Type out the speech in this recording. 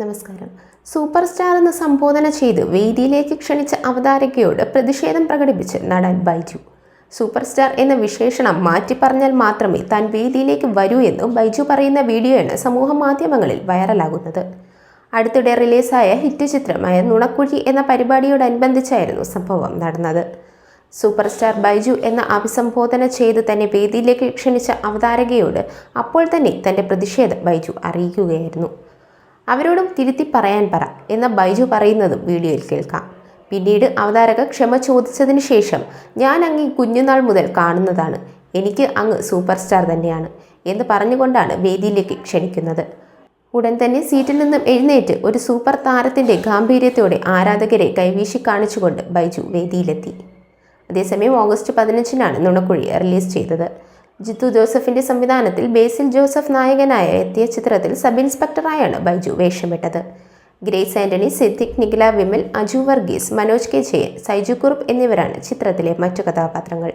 നമസ്കാരം. Super star എന്ന് സംബോധന ചെയ്ത് വേദിയിലേക്ക് ക്ഷണിച്ച അവതാരകയോട് പ്രതിഷേധം പ്രകടിപ്പിച്ച് നടൻ ബൈജു. സൂപ്പർ സ്റ്റാർ എന്ന വിശേഷണം മാറ്റി പറഞ്ഞാൽ മാത്രമേ താൻ വേദിയിലേക്ക് വരൂ എന്ന് ബൈജു പറയുന്ന വീഡിയോയാണ് സമൂഹ മാധ്യമങ്ങളിൽ വൈറലാകുന്നത്. അടുത്തിടെ റിലീസായ ഹിറ്റ് ചിത്രമായ നുണക്കുഴി എന്ന പരിപാടിയോടനുബന്ധിച്ചായിരുന്നു സംഭവം നടന്നത്. സൂപ്പർ സ്റ്റാർ ബൈജു എന്ന അഭിസംബോധന ചെയ്ത് തന്നെ വേദിയിലേക്ക് ക്ഷണിച്ച അവതാരകയോട് അപ്പോൾ തന്നെ തന്റെ പ്രതിഷേധം ബൈജു അറിയിക്കുകയായിരുന്നു. അവരോടും തിരുത്തി പറയാൻ പറ എന്ന ബൈജു പറയുന്നതും വീഡിയോയിൽ കേൾക്കാം. പിന്നീട് അവതാരക ക്ഷമ ചോദിച്ചതിന് ശേഷം ഞാൻ അങ്ങ് ഈ കുഞ്ഞുനാൾ മുതൽ കാണുന്നതാണ്. എനിക്ക് അങ്ങ് സൂപ്പർ സ്റ്റാർ തന്നെയാണ് എന്ന് പറഞ്ഞുകൊണ്ടാണ് വേദിയിലേക്ക് ക്ഷണിക്കുന്നത്. ഉടൻ തന്നെ സീറ്റിൽ നിന്നും എഴുന്നേറ്റ് ഒരു സൂപ്പർ താരത്തിന്റെ ഗാംഭീര്യത്തോടെ ആരാധകരെ കൈവീശി കാണിച്ചുകൊണ്ട് ബൈജു വേദിയിലെത്തി. അതേസമയം ഓഗസ്റ്റ് പതിനഞ്ചിനാണ് നുണക്കുഴി റിലീസ് ചെയ്തത്. ജിത്തു ജോസഫിന്റെ സംവിധാനത്തിൽ ബേസിൽ ജോസഫ് നായകനായ എത്തിയ ചിത്രത്തിൽ സബ് ഇൻസ്പെക്ടറായാണ് ബൈജു വേഷമിട്ടത്. ഗ്രേസ് ആന്റണി സിദ്ദിഖ് നിഖില വിമൽ അജു വർഗീസ് മനോജ് കെ ജയൻ സൈജു കുറുപ്പ് എന്നിവരാണ് ചിത്രത്തിലെ മറ്റു കഥാപാത്രങ്ങൾ.